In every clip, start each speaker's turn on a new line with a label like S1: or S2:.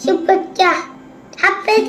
S1: शुभेच्छा. हॅपी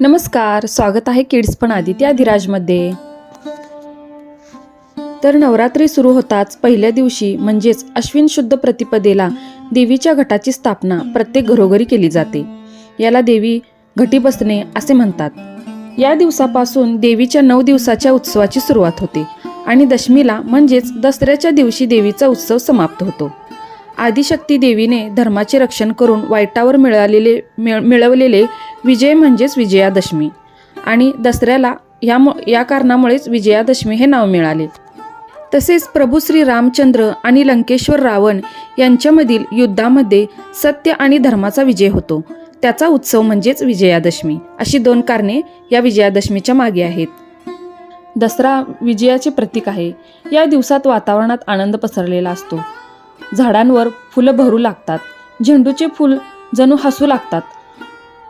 S2: नमस्कार स्वागत आहे किड्स पण आदित्य अधिराजमध्ये. तर नवरात्री सुरू होताच पहिल्या दिवशी म्हणजेच अश्विन शुद्ध प्रतिपदेला देवीच्या घटाची स्थापना प्रत्येक घरोघरी केली जाते. याला देवी घटी बसणे असे म्हणतात. या दिवसापासून देवीच्या नऊ दिवसाच्या उत्सवाची सुरुवात होते. आणि दशमीला म्हणजेच दसऱ्याच्या दिवशी देवीचा उत्सव समाप्त होतो. आदिशक्ती देवीने धर्माचे रक्षण करून वाईटावर मिळालेले मिळ मिळवलेले विजय म्हणजेच विजयादशमी. आणि दसऱ्याला या या कारणामुळेच विजयादशमी हे नाव मिळाले. तसेच प्रभू श्री रामचंद्र आणि लंकेश्वर रावण यांच्यामधील युद्धामध्ये सत्य आणि धर्माचा विजय होतो. त्याचा उत्सव म्हणजेच विजयादशमी. अशी दोन कारणे या विजयादशमीच्या मागे आहेत. दसरा विजयाचे प्रतीक आहे. या दिवसात वातावरणात आनंद पसरलेला असतो. झाडांवर फुलं भरू लागतात. झेंडूचे फूल जणू हसू लागतात.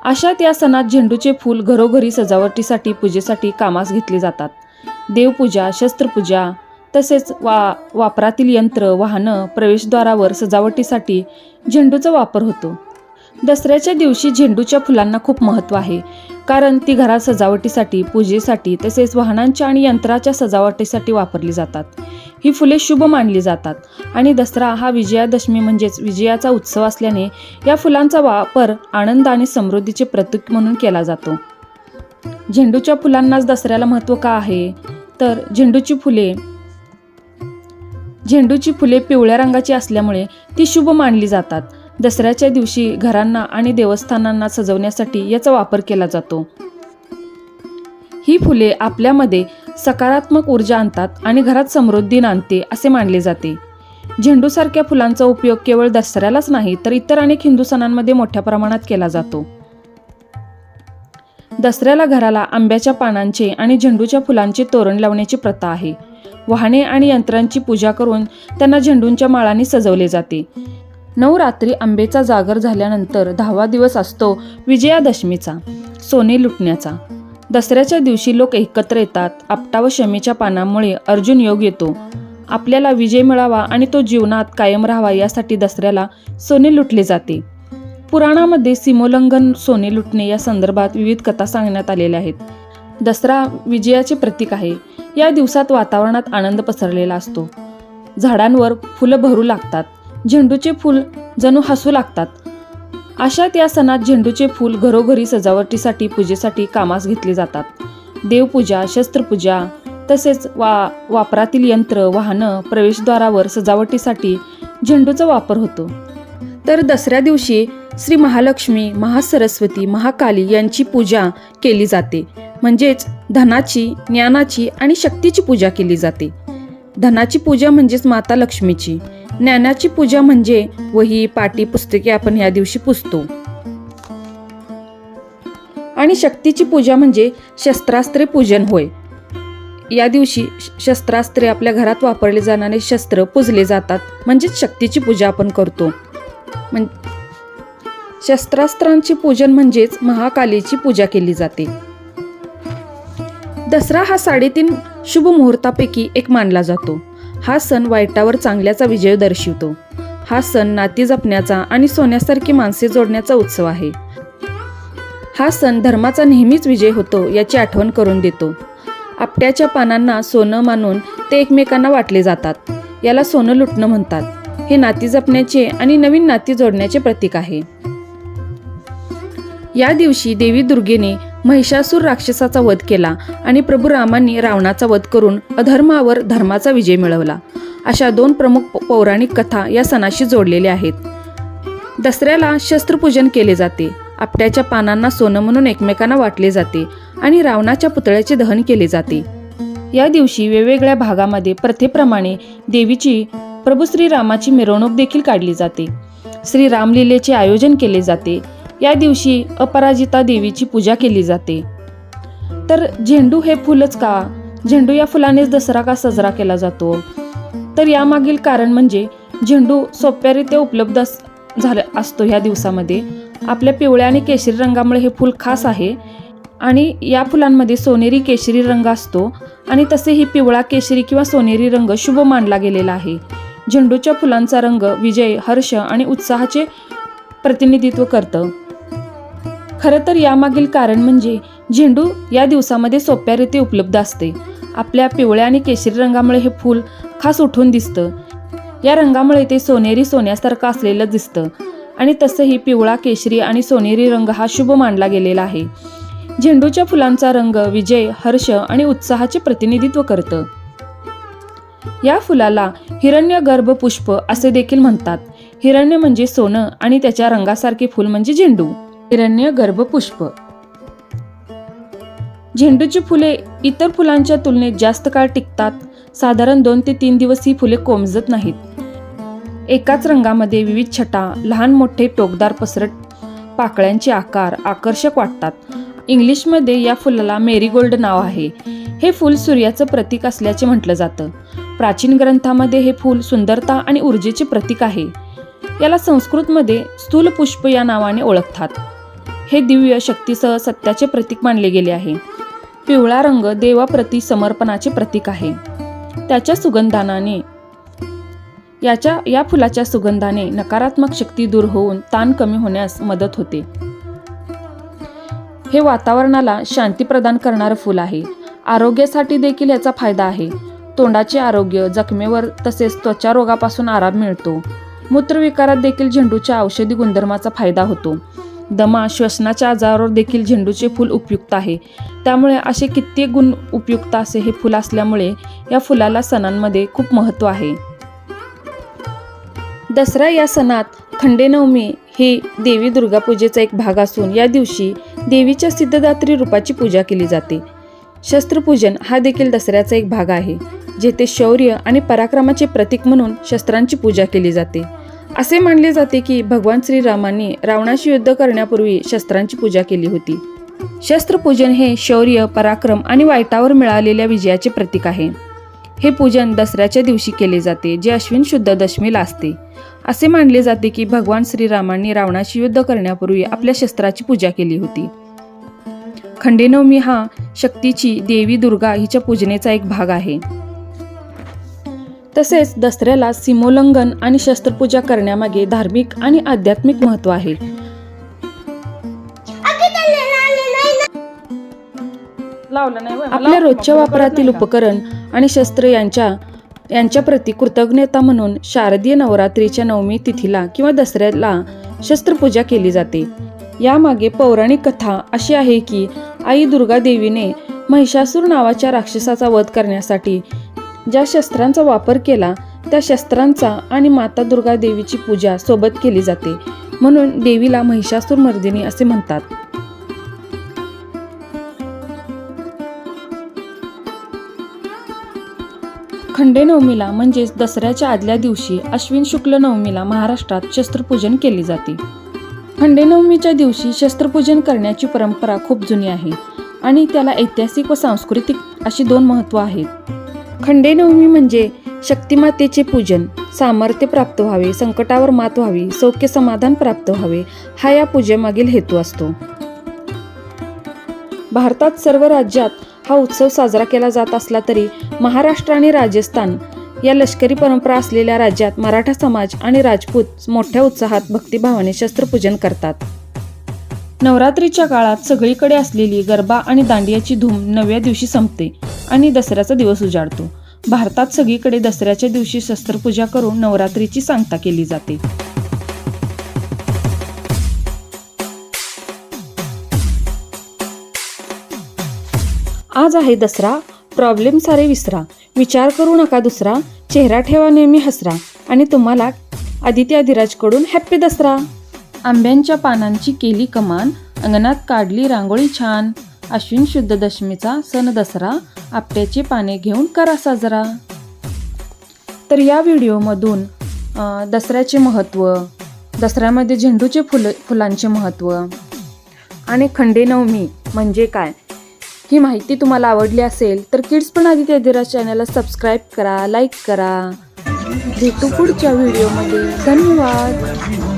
S2: अशात या सणात झेंडूचे फूल घरोघरी सजावटीसाठी पूजेसाठी कामास घेतले जातात. देवपूजा शस्त्रपूजा तसेच वा वापरातील यंत्र वाहनं प्रवेशद्वारावर सजावटीसाठी झेंडूचा वापर होतो. दसऱ्याच्या दिवशी झेंडूच्या फुलांना खूप महत्त्व आहे. कारण ती घरात सजावटीसाठी पूजेसाठी तसेच वाहनांच्या आणि यंत्राच्या सजावटीसाठी वापरली जातात. ही फुले शुभ मानली जातात आणि दसरा हा विजयादशमी म्हणजेच विजयाचा उत्सव असल्याने या फुलांचा वापर आनंद आणि समृद्धीचे प्रतीक म्हणून केला जातो. झेंडूच्या फुलांनाच दसऱ्याला महत्त्व का आहे? तर झेंडूची फुले झेंडूची फुले पिवळ्या रंगाची असल्यामुळे ती शुभ मानली जातात. दसऱ्याच्या दिवशी घरांना आणि देवस्थानांना सजवण्यासाठी याचा वापर केला जातो. ही फुले आपल्यामध्ये सकारात्मक ऊर्जा आणतात आणि घरात समृद्धी आणते असे मानले जाते. झेंडूसारख्या फुलांचा उपयोग केवळ दसऱ्यालाच नाही तर इतर अनेक हिंदू सणांमध्ये मोठ्या प्रमाणात केला जातो. दसऱ्याला घराला आंब्याच्या पानांचे आणि झेंडूच्या फुलांचे तोरण लावण्याची प्रथा आहे. वाहने आणि यंत्रांची पूजा करून त्यांना झेंडूंच्या माळांनी सजवले जाते. नऊ रात्री आंबेचा जागर झाल्यानंतर दहावा दिवस असतो विजयादशमीचा. सोने लुटण्याचा. दसऱ्याच्या दिवशी लोक एकत्र येतात. आपटा व शमीच्या पानामुळे अर्जुन योग येतो. आपल्याला विजय मिळावा आणि तो जीवनात कायम राहावा यासाठी दसऱ्याला सोने लुटले जाते. पुराणामध्ये सीमोल्लंघन सोने लुटणे या संदर्भात विविध कथा सांगण्यात आलेल्या आहेत. दसरा विजयाचे प्रतीक आहे. या दिवसात वातावरणात आनंद पसरलेला असतो. झाडांवर फुलं भरू लागतात. झेंडूचे फूल जणू हसू लागतात. अशात या सणात झेंडूचे फूल घरोघरी सजावटीसाठी पूजेसाठी कामास घेतले जातात. देवपूजा शस्त्रपूजा तसेच वा वापरातील यंत्र वाहनं प्रवेशद्वारावर सजावटीसाठी झेंडूचा वापर होतो. तर दसऱ्या दिवशी श्री महालक्ष्मी महासरस्वती महाकाली यांची पूजा केली जाते. म्हणजेच धनाची ज्ञानाची आणि शक्तीची पूजा केली जाते. धनाची पूजा म्हणजेच माता लक्ष्मीची. ज्ञानाची पूजा म्हणजे वही पाटी पुस्तके आपण या दिवशी पुसतो. आणि शक्तीची पूजा म्हणजे शस्त्रास्त्रे पूजन होय. या दिवशी श- शस्त्रास्त्रे आपल्या घरात वापरले जाणारे शस्त्र पूजले जातात म्हणजेच शक्तीची पूजा आपण करतो. म्हण शस्त्रास्त्रांचे पूजन म्हणजेच महाकालीची पूजा केली जाते. दसरा हा साडेतीन शुभ मुहूर्तापैकी एक मानला जातो. हा सण वाईटावर चांगल्याचा विजय दर्शवतो. हा सण नाती जपण्याचा आणि सोन्यासारखी माणसे जोडण्याचा उत्सव आहे. हा सण धर्माचा नेहमीच विजय होतो याची आठवण करून देतो. आपट्याच्या पानांना सोनं मानून ते एकमेकांना वाटले जातात. याला सोनं लुटणं म्हणतात. हे नाती जपण्याचे आणि नवीन नाती जोडण्याचे प्रतीक आहे. या दिवशी देवी दुर्गेने महिषासूर राक्षसाचा वध केला आणि प्रभू रामांनी रावणाचा वध करून अधर्मावर धर्माचा विजय मिळवला. अशा दोन प्रमुख पौराणिक कथा या सणाशी जोडलेल्या आहेत. दसऱ्याला शस्त्रपूजन केले जाते आपट्याच्या पानांना सोनं म्हणून एकमेकांना वाटले जाते आणि रावणाच्या पुतळ्याचे दहन केले जाते. या दिवशी वेगवेगळ्या भागामध्ये प्रथेप्रमाणे देवीची प्रभू श्रीरामाची मिरवणूक देखील काढली जाते. श्री रामलीलेचे आयोजन केले जाते. या दिवशी अपराजिता देवीची पूजा केली जाते. तर झेंडू हे फुलच का? झेंडू या फुलानेच दसरा का साजरा केला जातो? तर यामागील कारण म्हणजे झेंडू सोप्यारीत्या उपलब्ध अस- झाला असतो ह्या दिवसामध्ये. आपल्या पिवळ्या आणि केशरी रंगामुळे हे फूल खास आहे. आणि या फुलांमध्ये सोनेरी केशरी रंग असतो आणि तसेही पिवळा केशरी किंवा सोनेरी रंग शुभ मानला गेलेला आहे. झेंडूच्या फुलांचा रंग विजय हर्ष आणि उत्साहाचे प्रतिनिधित्व करतं. खरं तर यामागील कारण म्हणजे झेंडू या दिवसामध्ये सोप्या रीती उपलब्ध असते. आपल्या पिवळ्या आणि केशरी रंगामुळे हे फूल खास उठून दिसतं. या रंगामुळे ते सोनेरी सोन्यासारखं असलेलं दिसतं. आणि तसंही पिवळा केशरी आणि सोनेरी रंग हा शुभ मानला गेलेला आहे. झेंडूच्या फुलांचा रंग विजय हर्ष आणि उत्साहाचे प्रतिनिधित्व करतं. या फुलाला हिरण्यगर्भ पुष्प असे देखील म्हणतात. हिरण्य म्हणजे सोनं आणि त्याच्या रंगासारखे फूल म्हणजे झेंडू. हिरण्य गर्भपुष्प झेंडूची फुले इतर फुलांच्या तुलनेत जास्त काळ टिकतात. साधारण दोन ते तीन दिवस ही फुले कोमजत नाहीत. एकाच रंगामध्ये विविध छटा लहान मोठे टोकदार पसरट पाकळ्यांचे आकार आकर्षक वाटतात. इंग्लिशमध्ये या फुलाला मेरीगोल्ड नाव आहे. हे फूल सूर्याचं प्रतीक असल्याचे म्हटलं जातं. प्राचीन ग्रंथामध्ये हे फूल सुंदरता आणि ऊर्जेचे प्रतीक आहे. याला संस्कृतमध्ये स्थूल पुष्प या नावाने ओळखतात. हे दिव्य शक्तीसह सत्याचे प्रतीक मानले गेले आहे. पिवळा रंग देवाप्रती समर्पणाचे प्रतीक आहे. त्याच्या सुगंधानाने याच्या या फुलाच्या सुगंधाने नकारात्मक शक्ती दूर होऊन ताण कमी होण्यास मदत होते. हे वातावरणाला शांती प्रदान करणारं फूल आहे. आरोग्यासाठी देखील याचा फायदा आहे. तोंडाचे आरोग्य जखमेवर तसेच त्वचा रोगापासून आराम मिळतो. मूत्रविकारात देखील झेंडूच्या औषधी गुणधर्माचा फायदा होतो. दमा श्वसनाच्या आजारावर देखील झेंडूचे फूल उपयुक्त आहे. त्यामुळे असे कित्येक गुण उपयुक्त असे हे फूल असल्यामुळे या फुलाला सणांमध्ये खूप महत्त्व आहे. दसरा या सणात खंडेनवमी हे देवी दुर्गापूजेचा एक भाग असून या दिवशी देवीच्या सिद्धदात्री रूपाची पूजा केली जाते. शस्त्रपूजन हा देखील दसऱ्याचा एक भाग आहे जेथे शौर्य आणि पराक्रमाचे प्रतीक म्हणून शस्त्रांची पूजा केली जाते. असे मानले जाते की भगवान श्रीरामांनी रावणाशी युद्ध करण्यापूर्वी शस्त्रांची पूजा केली होती. शस्त्रपूजन हे शौर्य पराक्रम आणि वाईटावर मिळालेल्या विजयाचे प्रतीक आहे. हे पूजन दसऱ्याच्या दिवशी केले जाते जे अश्विन शुद्ध दशमीला असते. असे मानले जाते की भगवान श्रीरामांनी रावणाशी युद्ध करण्यापूर्वी आपल्या शस्त्राची पूजा केली होती. खंडेनवमी हा शक्तीची देवी दुर्गा हिच्या पूजनेचा एक भाग आहे. तसेच दसऱ्याला सीमोल्लंघन आणि शस्त्रपूजा करण्यामागे धार्मिक आणि आध्यात्मिक महत्त्व आहे. आपल्या रोजच्या वापरातील उपकरण आणि शस्त्र यांच्या यांच्या प्रती कृतज्ञता म्हणून शारदीय नवरात्रीच्या नवमी तिथीला किंवा दसऱ्याला शस्त्रपूजा केली जाते. यामागे पौराणिक कथा अशी आहे की आई दुर्गा देवीने महिषासूर नावाच्या राक्षसाचा वध करण्यासाठी ज्या शस्त्रांचा वापर केला त्या शस्त्रांचा आणि माता दुर्गा देवीची पूजा सोबत केली जाते. म्हणून देवीला महिषासूर मर्दिनी असे म्हणतात. खंडेनवमीला म्हणजेच दसऱ्याच्या आदल्या दिवशी अश्विन शुक्ल नवमीला महाराष्ट्रात शस्त्रपूजन केले जाते. खंडेनवमीच्या दिवशी शस्त्रपूजन करण्याची परंपरा खूप जुनी आहे आणि त्याला ऐतिहासिक व सांस्कृतिक अशी दोन महत्त्व आहेत. खंडेनवमी म्हणजे शक्तिमातेचे पूजन. सामर्थ्य प्राप्त व्हावे संकटावर मात व्हावी सौख्य समाधान प्राप्त व्हावे हा या पूजेमागील हेतू असतो. भारतात सर्व राज्यात हा उत्सव साजरा केला जात असला तरी महाराष्ट्र आणि राजस्थान या लष्करी परंपरा असलेल्या राज्यात मराठा समाज आणि राजपूत मोठ्या उत्साहात भक्तिभावाने शस्त्रपूजन करतात. नवरात्रीच्या काळात सगळीकडे असलेली गरबा आणि दांडियाची धूम नवव्या दिवशी संपते. आणि दसऱ्याचा दिवस उजाडतो. भारतात सगळीकडे दसऱ्याच्या दिवशी शस्त्रपूजा करून नवरात्रीची सांगता केली जाते. आज आहे दसरा. प्रॉब्लेम सारे विसरा. विचार करू नका दुसरा. चेहरा ठेवा नेहमी हसरा. आणि तुम्हाला आदित्य अधिराजकडून हॅप्पी दसरा. आंब्यांच्या पानांची केली कमान. अंगणात काढली रांगोळी छान. अश्विन शुद्ध दशमीचा सण दसरा. आपट्याची पाने घेऊन करा साजरा. तर या व्हिडिओमधून दसऱ्याचे महत्त्व दसऱ्यामध्ये झेंडूचे फुलं फुलांचे महत्त्व आणि खंडेनवमी म्हणजे काय ही माहिती तुम्हाला आवडली असेल तर किड्स पण आधी अधिराज चॅनलला सबस्क्राईब करा लाईक करा. भेटू पुढच्या व्हिडिओमध्ये. धन्यवाद.